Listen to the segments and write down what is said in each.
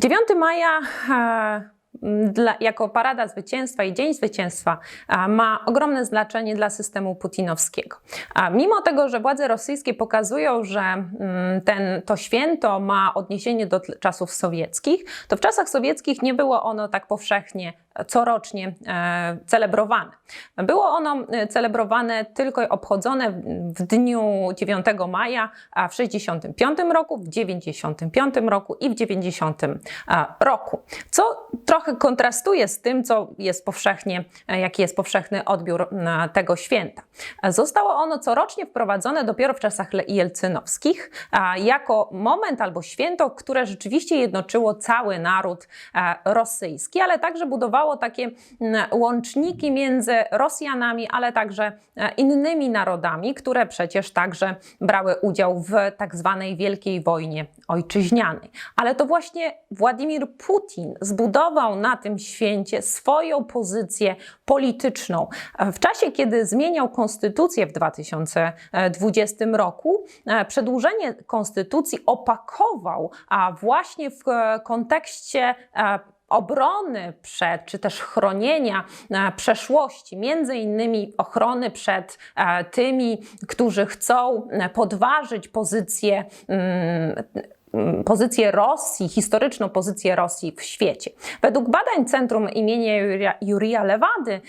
9 maja e, dla, jako Parada Zwycięstwa i Dzień Zwycięstwa a, ma ogromne znaczenie dla systemu putinowskiego. A mimo tego, że władze rosyjskie pokazują, że ten, to święto ma odniesienie do czasów sowieckich, to w czasach sowieckich nie było ono tak powszechnie e, corocznie e, celebrowane. Było ono e, celebrowane tylko i obchodzone w- dniu 9 maja a w 65 roku, w 95 roku i w 90 e, roku. Co trochę kontrastuje z tym, co jest powszechnie, jaki jest powszechny odbiór tego święta. Zostało ono corocznie wprowadzone dopiero w czasach jelcynowskich jako moment albo święto, które rzeczywiście jednoczyło cały naród rosyjski, ale także budowało takie mm, łączniki między Rosjanami, ale także e, innymi narodami, które przecież także brały udział w tak zwanej Wielkiej Wojnie Ojczyźnianej. Ale to właśnie Władimir Putin zbudował na tym święcie swoją pozycję polityczną. W czasie, kiedy zmieniał konstytucję w 2020 roku, e, przedłużenie konstytucji opakował właśnie w e, kontekście e, obrony przed, czy też chronienia e, przeszłości, między innymi ochrony przed e, tymi, którzy chcą e, podważyć pozycję mm, pozycję Rosji, historyczną pozycję Rosji w świecie. Według badań Centrum imienia Jurija, Jurija Lewady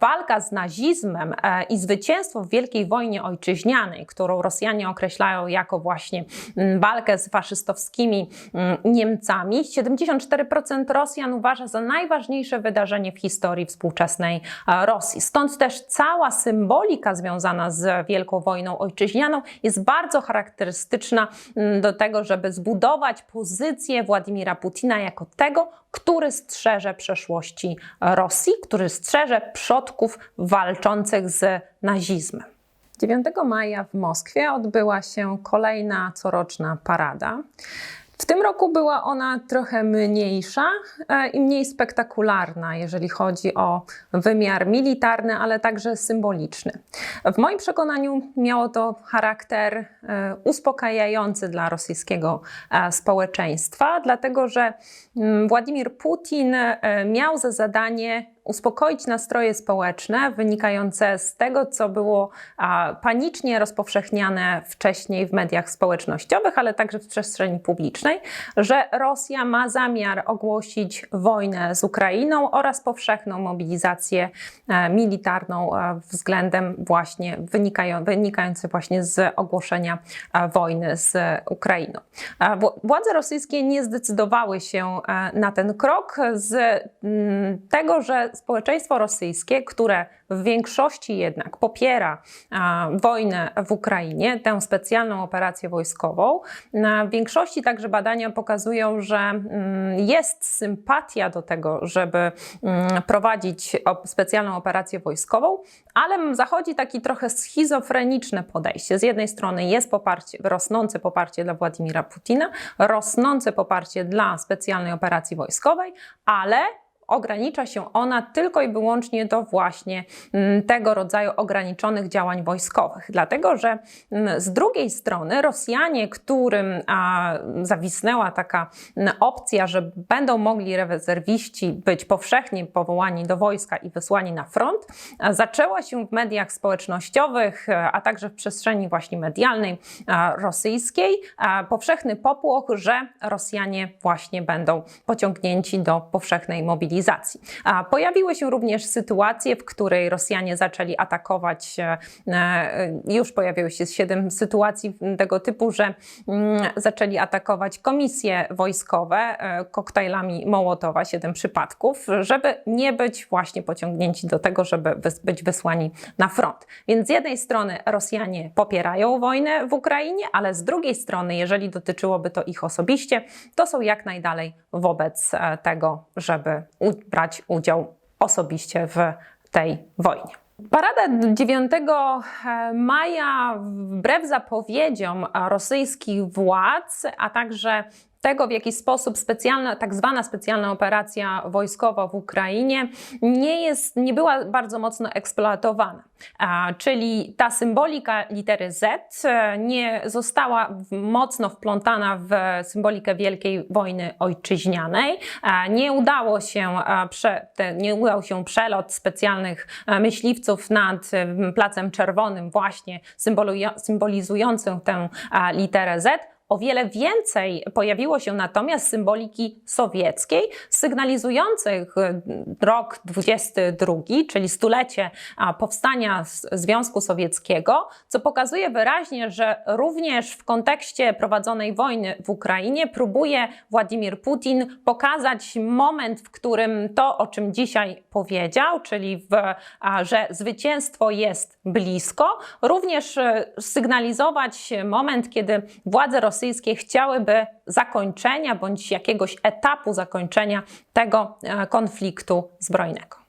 walka z nazizmem e, i zwycięstwo w Wielkiej Wojnie Ojczyźnianej, którą Rosjanie określają jako właśnie mm, walkę z faszystowskimi mm, Niemcami, 74% Rosjan uważa za najważniejsze wydarzenie w historii współczesnej e, Rosji. Stąd też cała symbolika związana z Wielką Wojną Ojczyźnianą jest bardzo charakterystyczna mm, do tego, żeby zbudować pozycję Władimira Putina jako tego, który strzeże przeszłości Rosji, który strzeże przodków walczących z nazizmem. 9 maja w Moskwie odbyła się kolejna coroczna parada. W tym roku była ona trochę mniejsza e, i mniej spektakularna, jeżeli chodzi o wymiar militarny, ale także symboliczny. W moim przekonaniu miało to charakter e, uspokajający dla rosyjskiego e, społeczeństwa, dlatego że mm, Władimir Putin miał za zadanie uspokoić nastroje społeczne wynikające z tego, co było panicznie rozpowszechniane wcześniej w mediach społecznościowych, ale także w przestrzeni publicznej, że Rosja ma zamiar ogłosić wojnę z Ukrainą oraz powszechną mobilizację e, militarną e, względem właśnie wynikają, właśnie z ogłoszenia e, wojny z Ukrainą. Wł- Władze rosyjskie nie zdecydowały się na ten krok z tego, że społeczeństwo rosyjskie, które w większości jednak popiera a, wojnę w Ukrainie, tę specjalną operację wojskową, na większości także badania pokazują, że mm, jest sympatia do tego, żeby mm, prowadzić op- specjalną operację wojskową, ale zachodzi taki trochę schizofreniczne podejście. Z jednej strony jest poparcie, rosnące poparcie dla Władimira Putina, rosnące poparcie dla specjalnej operacji wojskowej, ale ogranicza się ona tylko i wyłącznie do właśnie mm, tego rodzaju ograniczonych działań wojskowych. Dlatego, że mm, z drugiej strony Rosjanie, którym zawisnęła taka mm, opcja, że będą mogli rezerwiści być powszechnie powołani do wojska i wysłani na front, zaczęła się w mediach społecznościowych, a także w przestrzeni właśnie medialnej rosyjskiej powszechny popłoch, że Rosjanie właśnie będą pociągnięci do powszechnej mobilizacji. A pojawiły się również sytuacje, w której Rosjanie zaczęli atakować, e, e, już pojawiły się siedem sytuacji tego typu, że mm, zaczęli atakować komisje wojskowe e, koktajlami Mołotowa, siedem przypadków, żeby nie być właśnie pociągnięci do tego, żeby być wysłani na front. Więc z jednej strony Rosjanie popierają wojnę w Ukrainie, ale z drugiej strony, jeżeli dotyczyłoby to ich osobiście, to są jak najdalej wobec tego, żeby brać udział osobiście w tej wojnie. Parada 9 maja, wbrew zapowiedziom rosyjskich władz, a także tego, w jaki sposób specjalna, tak zwana specjalna operacja wojskowa w Ukrainie nie, jest, nie była bardzo mocno eksploatowana. A, czyli ta symbolika litery Z e, nie została mocno wplątana w symbolikę Wielkiej Wojny Ojczyźnianej. A, nie udało się, a, prze, te, nie udał się przelot specjalnych e, myśliwców nad e, Placem Czerwonym, właśnie symbolizującym tę a, literę Z. O wiele więcej pojawiło się natomiast symboliki sowieckiej, sygnalizujących e, rok 22, czyli stulecie powstania Związku Sowieckiego, co pokazuje wyraźnie, że również w kontekście prowadzonej wojny w Ukrainie próbuje Władimir Putin pokazać moment, w którym to, o czym dzisiaj powiedział, czyli w, że zwycięstwo jest blisko, również e, sygnalizować moment, kiedy władze rosyjskie chciałyby zakończenia bądź jakiegoś etapu zakończenia tego e, konfliktu zbrojnego.